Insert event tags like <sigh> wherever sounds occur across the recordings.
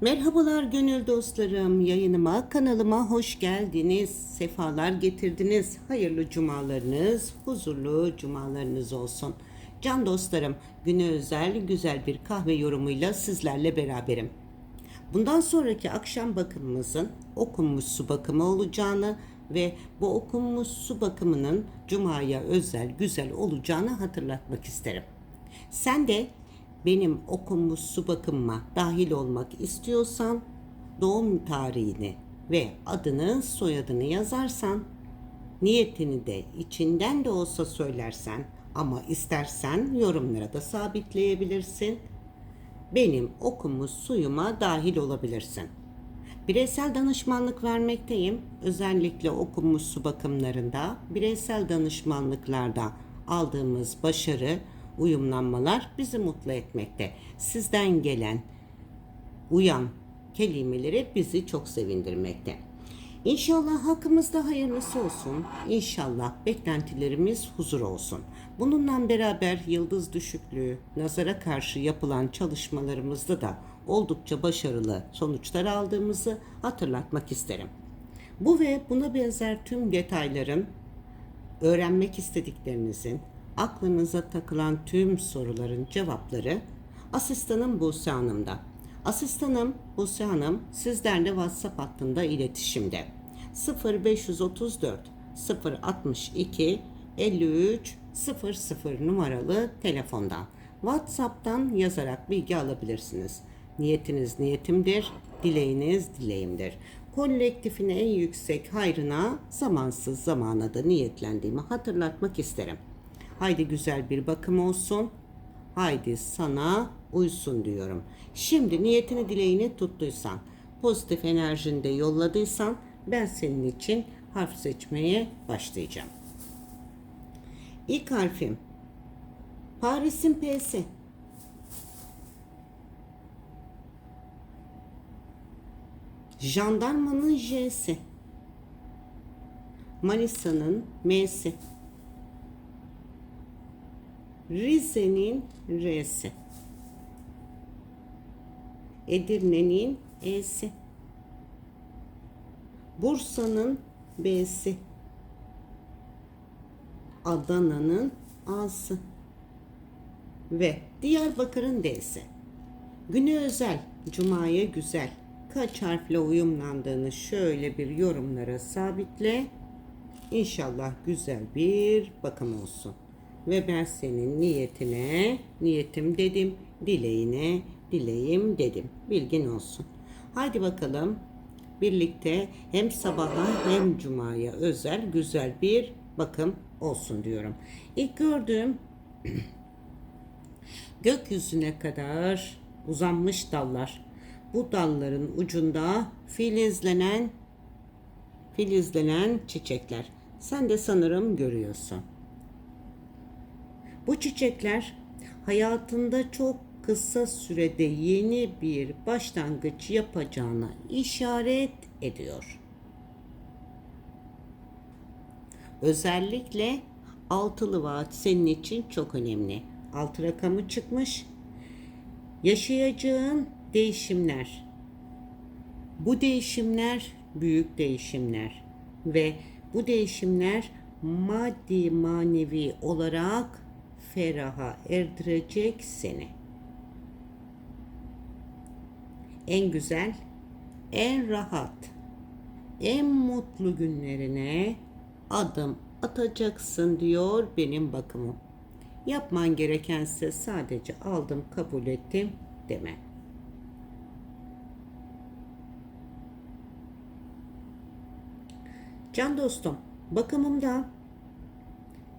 Merhabalar gönül dostlarım. Yayınıma, kanalıma hoş geldiniz. Sefalar getirdiniz. Hayırlı cumalarınız, huzurlu cumalarınız olsun. Can dostlarım, güne özel güzel bir kahve yorumuyla sizlerle beraberim. Bundan sonraki akşam bakımımızın okunmuş su bakımı olacağını ve bu okunmuş su bakımının cumaya özel güzel olacağını hatırlatmak isterim. Sen de benim okunmuş su bakımıma dahil olmak istiyorsan doğum tarihini ve adını soyadını yazarsan niyetini de içinden de olsa söylersen ama istersen yorumlara da sabitleyebilirsin. Benim okunmuş suyuma dahil olabilirsin. Bireysel danışmanlık vermekteyim. Özellikle okunmuş su bakımlarında, bireysel danışmanlıklarda aldığımız başarı, uyumlanmalar bizi mutlu etmekte. Sizden gelen uyan kelimeleri bizi çok sevindirmekte. İnşallah hakkımızda hayırlısı olsun. İnşallah beklentilerimiz huzur olsun. Bununla beraber yıldız düşüklüğü, nazara karşı yapılan çalışmalarımızda da oldukça başarılı sonuçlar aldığımızı hatırlatmak isterim. Bu ve buna benzer tüm detayların öğrenmek istediklerinizin, aklınıza takılan tüm soruların cevapları asistanım Buse Hanım'da. Asistanım Buse Hanım sizlerle WhatsApp hattında iletişimde. 0534 062 53 00 numaralı telefondan. WhatsApp'tan yazarak bilgi alabilirsiniz. Niyetiniz niyetimdir, dileğiniz dileğimdir. Kolektifin en yüksek hayrına zamansız zamana da niyetlendiğimi hatırlatmak isterim. Haydi güzel bir bakım olsun. Haydi sana uysun diyorum. Şimdi niyetini dileğini tuttuysan, pozitif enerjini de yolladıysan ben senin için harf seçmeye başlayacağım. İlk harfim Paris'in P'si. Jandarmanın J'si. Manisa'nın M'si. Rize'nin R'si. Edirne'nin E'si. Bursa'nın B'si. Adana'nın A'sı. Ve Diyarbakır'ın D'si. Güne özel, Cuma'ya güzel. Kaç harfle uyumlandığını şöyle bir yorumlara sabitle. İnşallah güzel bir bakım olsun. Ve ben senin niyetine niyetim dedim, dileğine dileğim dedim. Bilgin olsun. Haydi bakalım birlikte hem sabaha hem cumaya özel güzel bir bakım olsun diyorum. İlk gördüğüm <clears throat> gökyüzüne kadar uzanmış dallar. Bu dalların ucunda filizlenen filizlenen çiçekler. Sen de sanırım görüyorsun. Bu çiçekler hayatında çok kısa sürede yeni bir başlangıç yapacağına işaret ediyor. Özellikle altılı vaat senin için çok önemli. Altı rakamı çıkmış. Yaşayacağın değişimler. Bu değişimler büyük değişimler ve bu değişimler maddi manevi olarak feraha erdirecek seni. En güzel, en rahat, en mutlu günlerine adım atacaksın diyor benim bakımım. Yapman gerekense sadece aldım, kabul ettim deme. Can dostum, bakımımda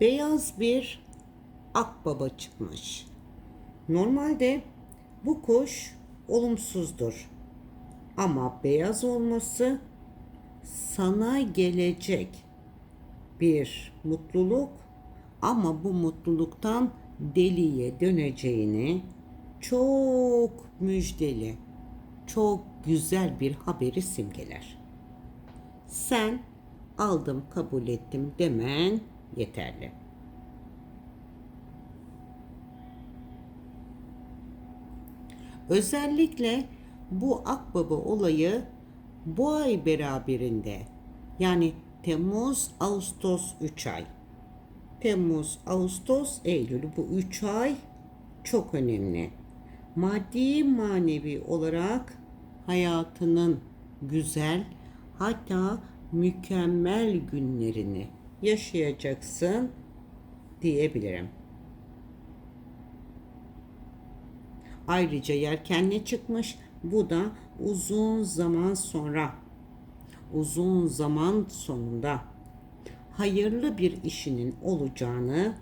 beyaz bir akbaba çıkmış. Normalde bu kuş olumsuzdur. Ama beyaz olması sana gelecek bir mutluluk ama bu mutluluktan deliye döneceğini çok müjdeli, çok güzel bir haberi simgeler. Sen aldım kabul ettim demen yeterli. Özellikle bu akbaba olayı bu ay beraberinde yani Temmuz, Ağustos 3 ay. Temmuz, Ağustos, Eylül bu 3 ay çok önemli. Maddi manevi olarak hayatının güzel hatta mükemmel günlerini yaşayacaksın diyebilirim. Ayrıca yelkenli çıkmış. Bu da uzun zaman sonra, uzun zaman sonunda hayırlı bir işinin olacağını,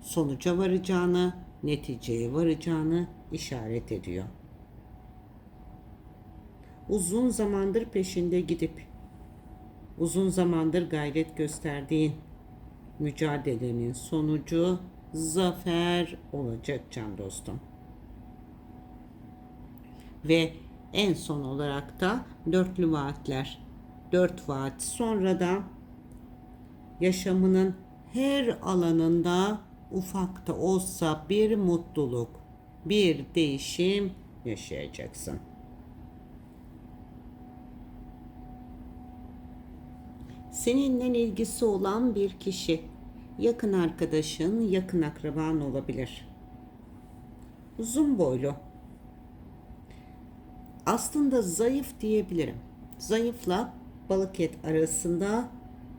sonuca varacağını, neticeye varacağını işaret ediyor. Uzun zamandır peşinde gidip uzun zamandır gayret gösterdiğin mücadelenin sonucu zafer olacak can dostum. Ve en son olarak da dörtlü vaatler. Dört vaat sonra da yaşamının her alanında ufak da olsa bir mutluluk, bir değişim yaşayacaksın. Seninle ilgisi olan bir kişi, yakın arkadaşın, yakın akraban olabilir. Uzun boylu, aslında zayıf diyebilirim. Zayıfla balık et arasında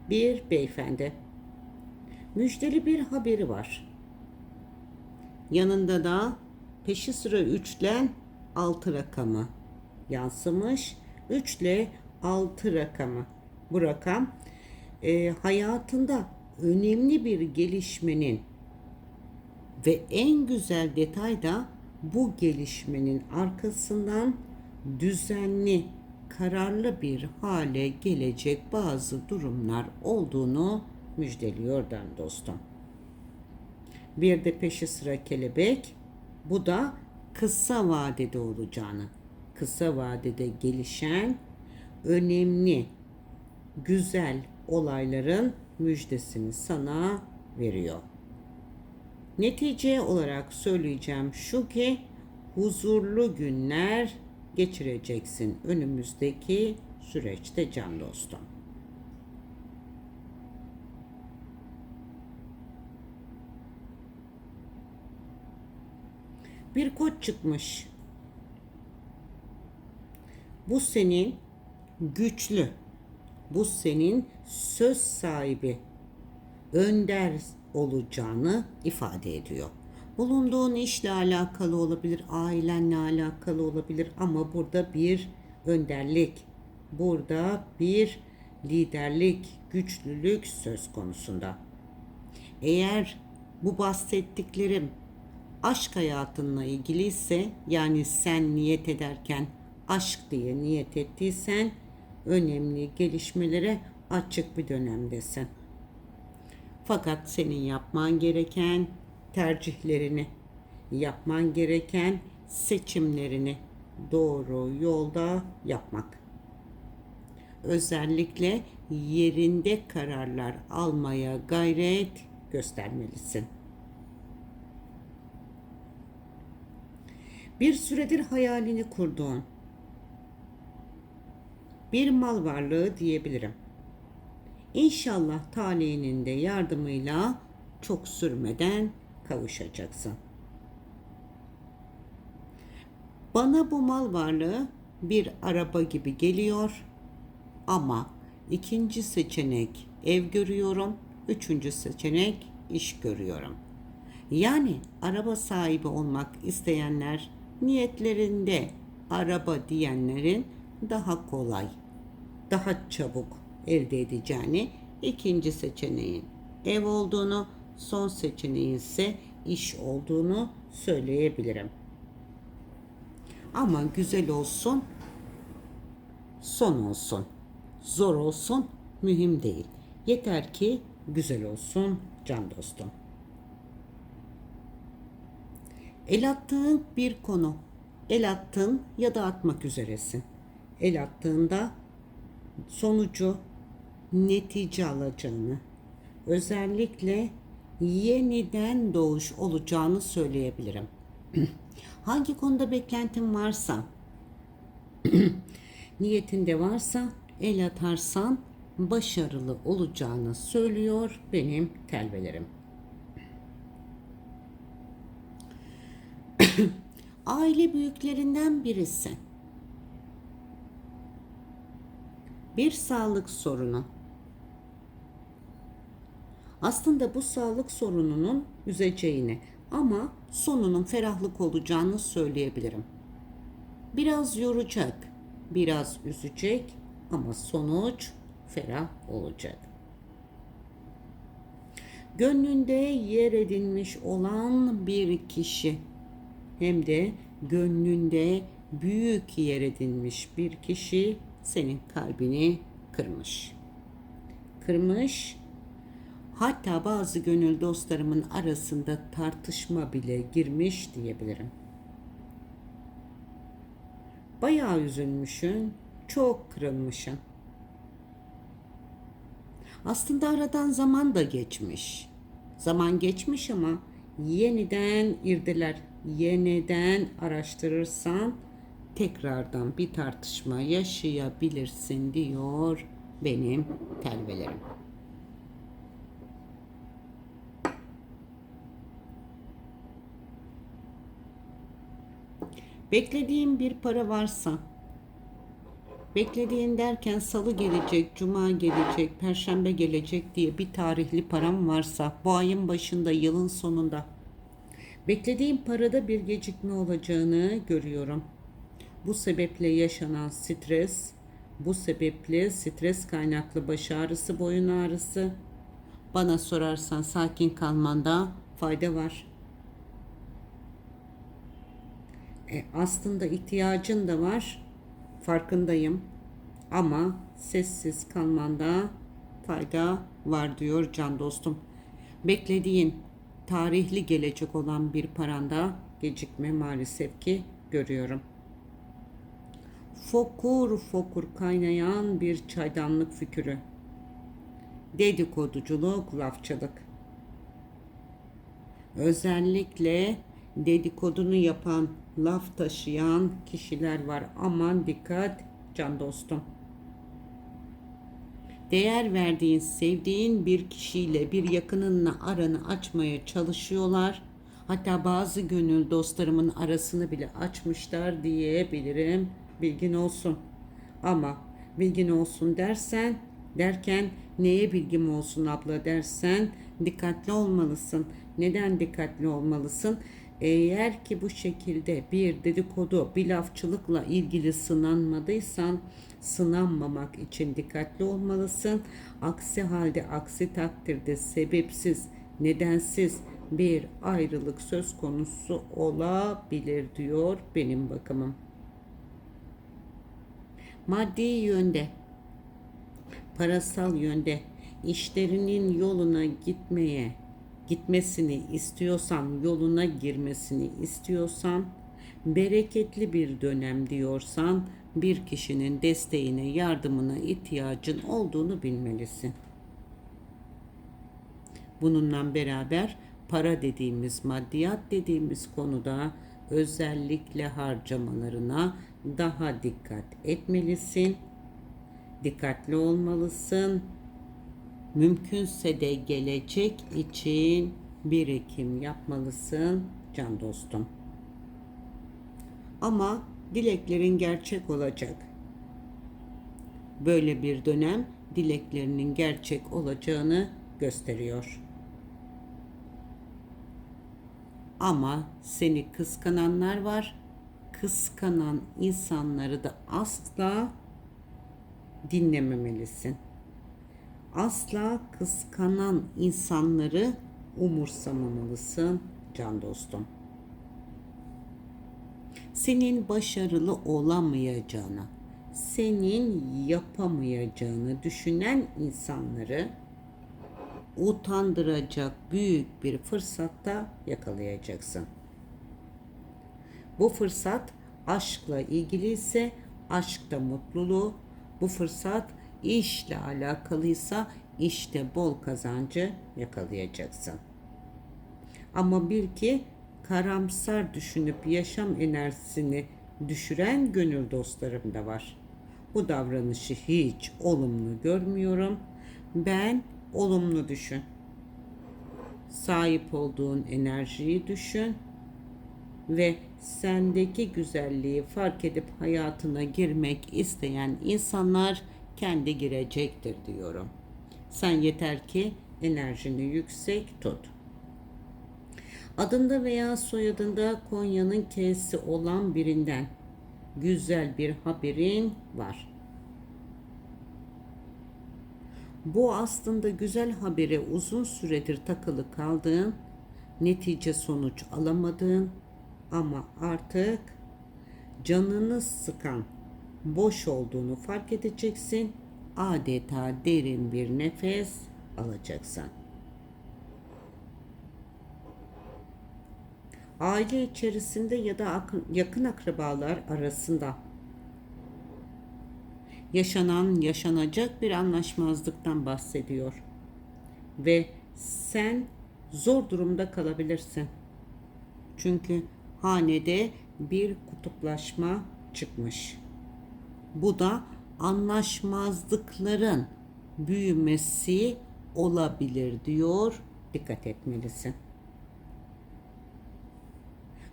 bir beyefendi. Müjdeli bir haberi var. Yanında da peşi sıra üçlen altı rakamı yansımış. 3 ile 6 rakamı. Bu rakam e, hayatında önemli bir gelişmenin ve en güzel detay da bu gelişmenin arkasından düzenli, kararlı bir hale gelecek bazı durumlar olduğunu müjdeliyor den dostum. Bir de peşi sıra kelebek. Bu da kısa vadede olacağını, kısa vadede gelişen önemli, güzel olayların müjdesini sana veriyor. Netice olarak söyleyeceğim şu ki huzurlu günler geçireceksin önümüzdeki süreçte can dostum. Bir koç çıkmış. Bu senin güçlü, bu senin söz sahibi, önder olacağını ifade ediyor bulunduğun işle alakalı olabilir, ailenle alakalı olabilir ama burada bir önderlik, burada bir liderlik, güçlülük söz konusunda. Eğer bu bahsettiklerim aşk hayatınla ilgili ise yani sen niyet ederken aşk diye niyet ettiysen önemli gelişmelere açık bir dönemdesin. Fakat senin yapman gereken tercihlerini, yapman gereken seçimlerini doğru yolda yapmak. Özellikle yerinde kararlar almaya gayret göstermelisin. Bir süredir hayalini kurduğun bir mal varlığı diyebilirim. İnşallah talihinin de yardımıyla çok sürmeden kavuşacaksın. Bana bu mal varlığı bir araba gibi geliyor ama ikinci seçenek ev görüyorum, üçüncü seçenek iş görüyorum. Yani araba sahibi olmak isteyenler niyetlerinde araba diyenlerin daha kolay, daha çabuk elde edeceğini, ikinci seçeneğin ev olduğunu son seçeneği ise iş olduğunu söyleyebilirim. Ama güzel olsun, son olsun. Zor olsun, mühim değil. Yeter ki güzel olsun can dostum. El attığın bir konu. El attın ya da atmak üzeresin. El attığında sonucu netice alacağını, özellikle yeniden doğuş olacağını söyleyebilirim. <clears throat> Hangi konuda beklentin varsa <clears throat> Niyetinde varsa el atarsan başarılı olacağını söylüyor benim telvelerim. <clears throat> Aile büyüklerinden birisin. Bir sağlık sorunu. Aslında bu sağlık sorununun üzeceğini ama sonunun ferahlık olacağını söyleyebilirim. Biraz yoracak, biraz üzecek ama sonuç ferah olacak. Gönlünde yer edinmiş olan bir kişi hem de gönlünde büyük yer edinmiş bir kişi senin kalbini kırmış. Kırmış. Hatta bazı gönül dostlarımın arasında tartışma bile girmiş diyebilirim. Bayağı üzülmüşsün, çok kırılmışsın. Aslında aradan zaman da geçmiş. Zaman geçmiş ama yeniden irdeler, yeniden araştırırsan tekrardan bir tartışma yaşayabilirsin diyor benim telvelerim. Beklediğin bir para varsa, beklediğin derken salı gelecek, cuma gelecek, perşembe gelecek diye bir tarihli param varsa, bu ayın başında, yılın sonunda, beklediğin parada bir gecikme olacağını görüyorum. Bu sebeple yaşanan stres, bu sebeple stres kaynaklı baş ağrısı, boyun ağrısı, bana sorarsan sakin kalmanda fayda var. E, aslında ihtiyacın da var. Farkındayım. Ama sessiz kalmanda fayda var diyor can dostum. Beklediğin tarihli gelecek olan bir paranda gecikme maalesef ki görüyorum. Fokur fokur kaynayan bir çaydanlık fikri. Dedikoduculuk, lafçılık. Özellikle dedikodunu yapan, laf taşıyan kişiler var. Aman dikkat can dostum. Değer verdiğin, sevdiğin bir kişiyle, bir yakınınla aranı açmaya çalışıyorlar. Hatta bazı gönül dostlarımın arasını bile açmışlar diyebilirim. Bilgin olsun. Ama bilgin olsun dersen, derken neye bilgim olsun abla dersen dikkatli olmalısın. Neden dikkatli olmalısın? Eğer ki bu şekilde bir dedikodu, bir lafçılıkla ilgili sınanmadıysan sınanmamak için dikkatli olmalısın. Aksi halde aksi takdirde sebepsiz, nedensiz bir ayrılık söz konusu olabilir diyor benim bakımım. Maddi yönde, parasal yönde işlerinin yoluna gitmeye gitmesini istiyorsan, yoluna girmesini istiyorsan, bereketli bir dönem diyorsan bir kişinin desteğine, yardımına ihtiyacın olduğunu bilmelisin. Bununla beraber para dediğimiz, maddiyat dediğimiz konuda özellikle harcamalarına daha dikkat etmelisin. Dikkatli olmalısın Mümkünse de gelecek için birikim yapmalısın can dostum. Ama dileklerin gerçek olacak. Böyle bir dönem dileklerinin gerçek olacağını gösteriyor. Ama seni kıskananlar var. Kıskanan insanları da asla dinlememelisin asla kıskanan insanları umursamamalısın can dostum. Senin başarılı olamayacağını, senin yapamayacağını düşünen insanları utandıracak büyük bir fırsatta yakalayacaksın. Bu fırsat aşkla ilgili ise aşkta mutluluğu, bu fırsat işle alakalıysa işte bol kazancı yakalayacaksın. Ama bil ki karamsar düşünüp yaşam enerjisini düşüren gönül dostlarım da var. Bu davranışı hiç olumlu görmüyorum. Ben olumlu düşün. Sahip olduğun enerjiyi düşün ve sendeki güzelliği fark edip hayatına girmek isteyen insanlar kendi girecektir diyorum. Sen yeter ki enerjini yüksek tut. Adında veya soyadında Konya'nın K'si olan birinden güzel bir haberin var. Bu aslında güzel habere uzun süredir takılı kaldığın, netice sonuç alamadığın ama artık canını sıkan, boş olduğunu fark edeceksin. Adeta derin bir nefes alacaksın. Aile içerisinde ya da ak- yakın akrabalar arasında yaşanan, yaşanacak bir anlaşmazlıktan bahsediyor. Ve sen zor durumda kalabilirsin. Çünkü hanede bir kutuplaşma çıkmış. Bu da anlaşmazlıkların büyümesi olabilir diyor. Dikkat etmelisin.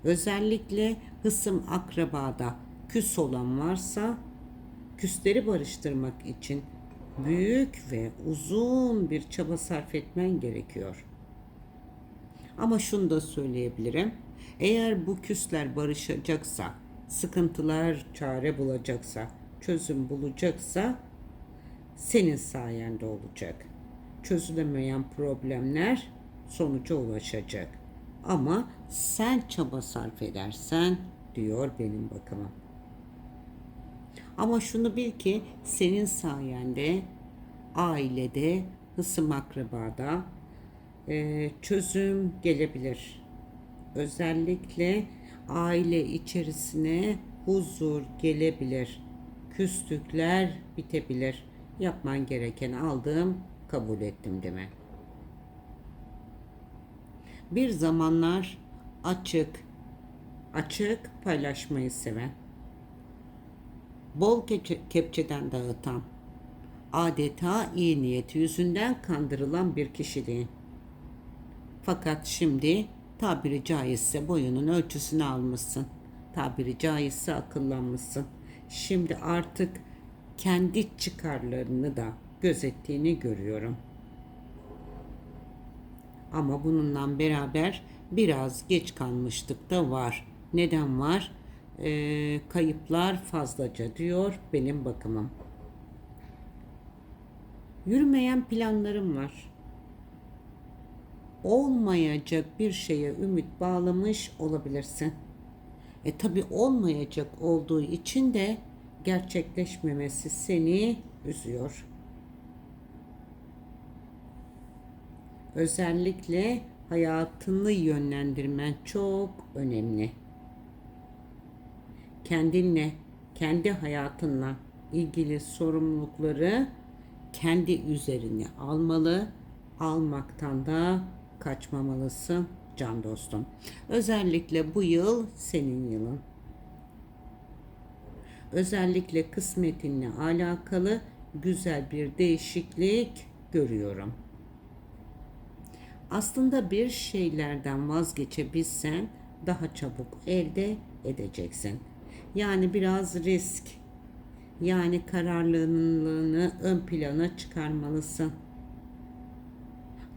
Özellikle hısım akrabada küs olan varsa küsleri barıştırmak için büyük ve uzun bir çaba sarf etmen gerekiyor. Ama şunu da söyleyebilirim. Eğer bu küsler barışacaksa, sıkıntılar çare bulacaksa, çözüm bulacaksa senin sayende olacak. Çözülemeyen problemler sonuca ulaşacak. Ama sen çaba sarf edersen diyor benim bakımım. Ama şunu bil ki senin sayende ailede, hısım akrabada e, çözüm gelebilir. Özellikle aile içerisine huzur gelebilir. Küslükler bitebilir. Yapman gereken aldım, kabul ettim deme. Bir zamanlar açık, açık paylaşmayı seven, bol kepçe, kepçeden dağıtan, adeta iyi niyeti yüzünden kandırılan bir kişiliğin. Fakat şimdi tabiri caizse boyunun ölçüsünü almışsın. Tabiri caizse akıllanmışsın. Şimdi artık kendi çıkarlarını da gözettiğini görüyorum. Ama bununla beraber biraz geç kalmıştık da var. Neden var? Ee, kayıplar fazlaca diyor benim bakımım. Yürümeyen planlarım var. Olmayacak bir şeye ümit bağlamış olabilirsin. E tabi olmayacak olduğu için de gerçekleşmemesi seni üzüyor. Özellikle hayatını yönlendirmen çok önemli. Kendinle, kendi hayatınla ilgili sorumlulukları kendi üzerine almalı, almaktan da kaçmamalısın can dostum. Özellikle bu yıl senin yılın. Özellikle kısmetinle alakalı güzel bir değişiklik görüyorum. Aslında bir şeylerden vazgeçebilsen daha çabuk elde edeceksin. Yani biraz risk, yani kararlılığını ön plana çıkarmalısın.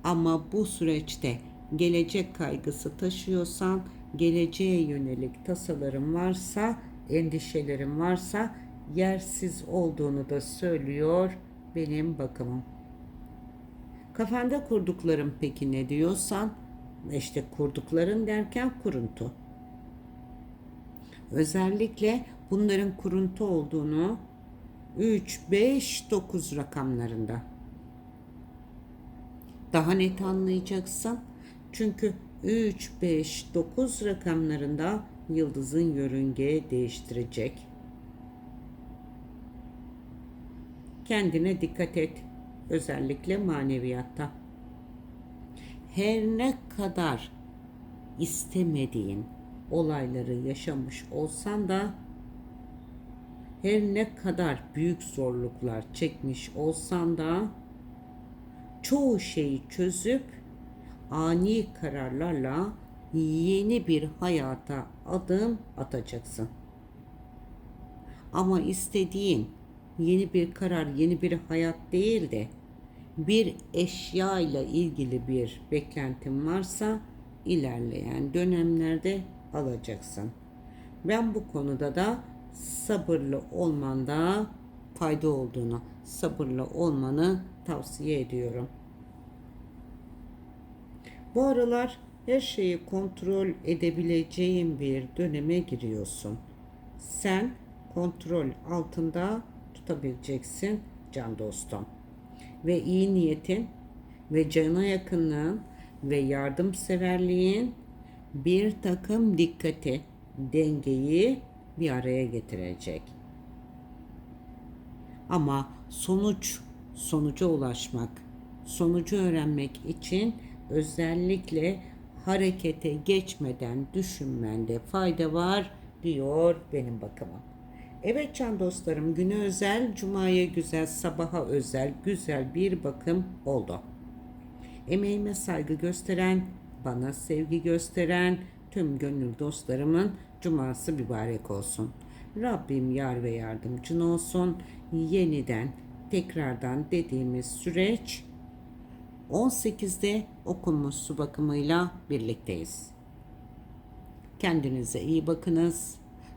Ama bu süreçte gelecek kaygısı taşıyorsan, geleceğe yönelik tasaların varsa, endişelerin varsa yersiz olduğunu da söylüyor benim bakımım. Kafanda kurduklarım peki ne diyorsan, işte kurdukların derken kuruntu. Özellikle bunların kuruntu olduğunu 3, 5, 9 rakamlarında. Daha net anlayacaksın. Çünkü 3, 5, 9 rakamlarında yıldızın yörünge değiştirecek. Kendine dikkat et. Özellikle maneviyatta. Her ne kadar istemediğin olayları yaşamış olsan da her ne kadar büyük zorluklar çekmiş olsan da çoğu şeyi çözüp ani kararlarla yeni bir hayata adım atacaksın. Ama istediğin yeni bir karar, yeni bir hayat değil de bir eşya ile ilgili bir beklentin varsa ilerleyen dönemlerde alacaksın. Ben bu konuda da sabırlı olmanda fayda olduğunu, sabırlı olmanı tavsiye ediyorum. Bu aralar her şeyi kontrol edebileceğin bir döneme giriyorsun. Sen kontrol altında tutabileceksin can dostum. Ve iyi niyetin ve cana yakınlığın ve yardımseverliğin bir takım dikkati, dengeyi bir araya getirecek. Ama sonuç, sonuca ulaşmak, sonucu öğrenmek için özellikle harekete geçmeden düşünmende fayda var diyor benim bakımım. Evet can dostlarım güne özel, cumaya güzel, sabaha özel güzel bir bakım oldu. Emeğime saygı gösteren, bana sevgi gösteren tüm gönül dostlarımın cuması mübarek olsun. Rabbim yar ve yardımcın olsun. Yeniden, tekrardan dediğimiz süreç 18'de okunmuş su bakımıyla birlikteyiz. Kendinize iyi bakınız.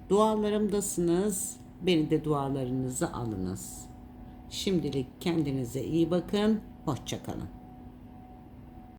Dualarımdasınız. Beni de dualarınızı alınız. Şimdilik kendinize iyi bakın. Hoşçakalın.